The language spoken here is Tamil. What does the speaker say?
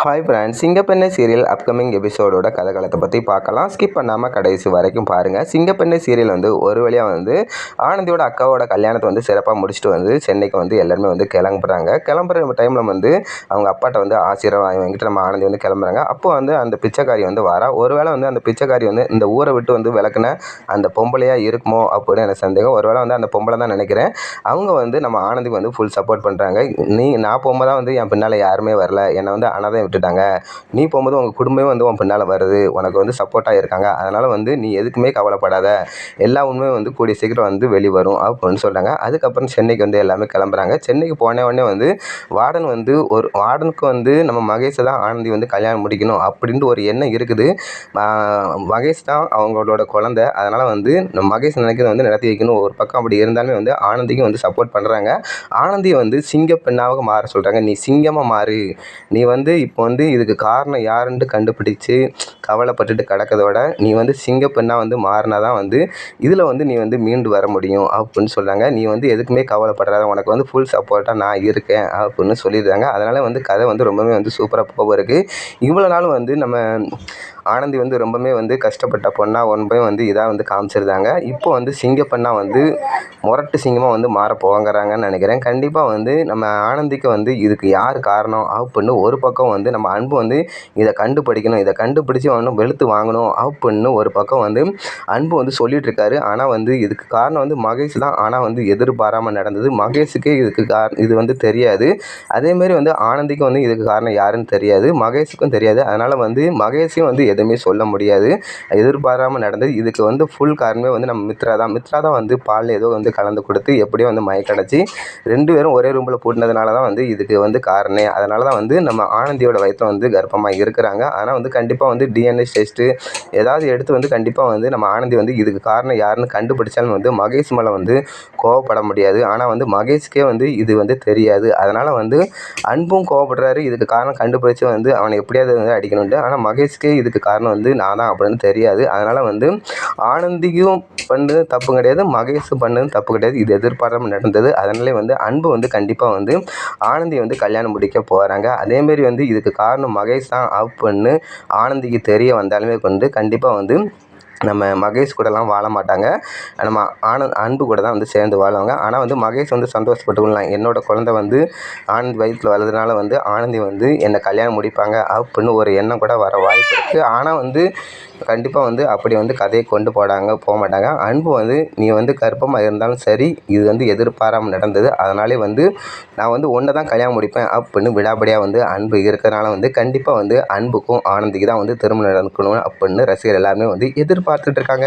ஹாய் ஃப்ரெண்ட்ஸ் சிங்கப்பெண்ணை சீரியல் அப்கமிங் எபிசோடோட கதைக்களத்தை பற்றி பார்க்கலாம். ஸ்கிப் பண்ணாமல் கடைசி வரைக்கும் பாருங்கள் சிங்கப்பெண்ணை சீரியல் வந்து ஒரு வழியாக வந்து ஆனந்தியோட அக்காவோட கல்யாணத்தை வந்து சிறப்பாக முடிச்சுட்டு வந்து சென்னைக்கு வந்து எல்லாருமே வந்து கிளம்புறாங்க. கிளம்புற டைமில் வந்து அவங்க அப்பாட்ட வந்து ஆசீர்வாதம் வாங்கிட்டு நம்ம ஆனந்தி வந்து கிளம்புறாங்க. அப்போ வந்து அந்த பிச்சைக்காரி வந்து வரா. ஒருவேளை வந்து அந்த பிச்சைக்காரி வந்து இந்த ஊரை விட்டு வந்து விளக்குன அந்த பொம்பளையாக இருக்குமோ அப்படின்னு எனக்கு சந்தேகம். ஒருவேளை வந்து அந்த பொம்பளை தான் நினைக்கிறேன். அவங்க வந்து நம்ம ஆனந்திக்கு வந்து ஃபுல் சப்போர்ட் பண்ணுறாங்க நீ நான் போகும்போது தான் வந்து என் பின்னால் யாருமே வரல. என்னை வந்து அனாதை விட்டுட்டாங்க. நீ போகும்போது உங்கள் குடும்பமே வந்து உன் பின்னால் வருது. உனக்கு வந்து சப்போர்ட்டாக இருக்காங்க அதனால் வந்து நீ எதுக்குமே கவலைப்படாத. எல்லா உண்மையும் வந்து கூடிய சீக்கிரம் வந்து வெளி வரும் அப்படின்னு சொல்கிறாங்க அதுக்கப்புறம் சென்னைக்கு வந்து எல்லாமே கிளம்புறாங்க. சென்னைக்கு போன உடனே வந்து வார்டன் வந்து ஒரு வார்டனுக்கு வந்து நம்ம மகேஷை தான் ஆனந்தி வந்து கல்யாணம் முடிக்கணும் அப்படின்ட்டு ஒரு எண்ணம் இருக்குது. மகேஷ் தான் அவங்களோட குழந்த. அதனால் வந்து நம்ம மகேஷ் நினைக்கிறத வந்து நடத்தி வைக்கணும். ஒரு பக்கம் அப்படி இருந்தாலுமே வந்து ஆனந்திக்கும் வந்து சப்போர்ட் பண்ணுறாங்க ஆனந்தியை வந்து சிங்க பெண்ணாக மாற சொல்கிறாங்க நீ சிங்கமாக மாறு. நீ வந்து இப்போ வந்து இதுக்கு காரணம் யாருன்ட்டு கண்டுபிடிச்சு கவலைப்பட்டுட்டு கிடக்கிறத நீ வந்து சிங்கப்பெண்ணாக வந்து மாறினா தான் வந்து இதில் வந்து நீ வந்து மீண்டு வர முடியும் அப்படின்னு சொல்கிறாங்க நீ வந்து எதுக்குமே கவலைப்படாத உனக்கு வந்து ஃபுல் சப்போர்ட்டாக நான் இருக்கேன் அப்படின்னு சொல்லியிருக்காங்க. அதனால் வந்து கதை வந்து ரொம்பவே வந்து சூப்பராக போக இருக்குது இவ்வளோ நாள் வந்து நம்ம ஆனந்தி வந்து ரொம்பவுமே வந்து கஷ்டப்பட்ட பொண்ணாக ரொம்பவே வந்து இதாக வந்து காமிச்சிருந்தாங்க. இப்போ வந்து சிங்கப்பெண்ணா வந்து முரட்டு சிங்கமாக வந்து மாற போங்கிறாங்கன்னு நினைக்கிறேன். கண்டிப்பாக வந்து நம்ம ஆனந்திக்கு வந்து இதுக்கு யார் காரணம் அப்படின்னு ஒரு பக்கம் வந்து நம்ம அன்பு வந்து இதை கண்டுபிடிக்கணும் இதை கண்டுபிடிச்சி வாங்கணும் வெளுத்து வாங்கணும் அப்படின்னு ஒரு பக்கம் வந்து அன்பு வந்து சொல்லிகிட்டு இருக்காரு ஆனால் வந்து இதுக்கு காரணம் வந்து மகேஷ் தான். ஆனால் வந்து எதிர்பாராமல் நடந்தது. மகேஷுக்கே இதுக்கு காரணம் இது வந்து தெரியாது. அதேமாரி வந்து ஆனந்திக்கும் வந்து இதுக்கு காரணம் யாருன்னு தெரியாது. மகேஷுக்கும் தெரியாது. அதனால் வந்து மகேஷையும் வந்து எதுவுமே சொல்ல முடியாது. எதிர்பாராமல் நடந்தது. இதுக்கு வந்து ஃபுல் காரணமே வந்து நம்ம மித்ரா தான். மித்ரா தான் வந்து பாலில் ஏதோ வந்து கலந்து கொடுத்து எப்படியோ வந்து மயக்கடைச்சி ரெண்டு பேரும் ஒரே ரூமில் போட்டினதுனால தான் வந்து இதுக்கு வந்து காரணமே. அதனால தான் வந்து நம்ம ஆனந்தியோட வயத்தில் வந்து கர்ப்பமாக இருக்கிறாங்க. ஆனால் வந்து கண்டிப்பாக வந்து டிஎன்ஏ டெஸ்ட்டு ஏதாவது எடுத்து வந்து கண்டிப்பாக வந்து நம்ம ஆனந்தி வந்து இதுக்கு காரணம் யாருன்னு கண்டுபிடிச்சாலும் வந்து மகேஷ் மேலே வந்து கோவப்பட முடியாது. ஆனால் வந்து மகேஷ்க்கே வந்து இது வந்து தெரியாது. அதனால் வந்து அன்பும் கோவப்படுறாரு. இதுக்கு காரணம் கண்டுபிடிச்சி வந்து அவனை எப்படியாவது வந்து அடிக்கணும்ட்டு. ஆனால் மகேஷ்க்கே இதுக்கு காரணம் வந்து நான் தான் அப்படின்னு தெரியாது. அதனால் வந்து ஆனந்திக்கும் பண்ணது தப்பு கிடையாது. மகேஷும் பண்ணதும் தப்பு கிடையாது. இது எதிர்பாராமல் நடந்தது. அதனாலே வந்து அன்பு வந்து கண்டிப்பாக வந்து ஆனந்தி வந்து கல்யாணம் முடிக்க போகிறாங்க அதேமாரி வந்து இதுக்கு காரணம் மகேஷ் தான். அப்படின்னு ஆனந்திக்கு தெரிய வந்தாலுமே கொண்டு கண்டிப்பாக வந்து நம்ம மகேஷ் கூடலாம் வாழ மாட்டாங்க. நம்ம ஆனந்த் அன்பு கூட தான் வந்து சேர்ந்து வாழுவாங்க. ஆனால் வந்து மகேஷ் வந்து சந்தோஷப்பட்டுக்கலாம் என்னோடய குழந்த வந்து ஆனந்த் வயிற்றில் வளர்றதுனால வந்து ஆனந்தி வந்து என்னை கல்யாணம் முடிப்பாங்க அப்படின்னு ஒரு எண்ணம் கூட வர வாய்ப்பு இருக்குது ஆனால் வந்து கண்டிப்பாக வந்து அப்படி வந்து கதையை கொண்டு போடாங்க போக மாட்டாங்க. அன்பு வந்து நீ வந்து கர்ப்பமாக இருந்தாலும் சரி இது வந்து எதிர்பாராமல் நடந்தது. அதனாலே வந்து நான் வந்து ஒன்றை தான் கல்யாணம் முடிப்பேன் அப்படின்னு விடாபடியாக வந்து அன்பு இருக்கிறனால வந்து கண்டிப்பாக வந்து அன்புக்கும் ஆனந்திக்கு தான் வந்து திருமணம் நடக்கணும் அப்படின்னு ரசிகர் எல்லாருமே வந்து எதிர்ப்பு பார்த்துட்ருக்காங்க.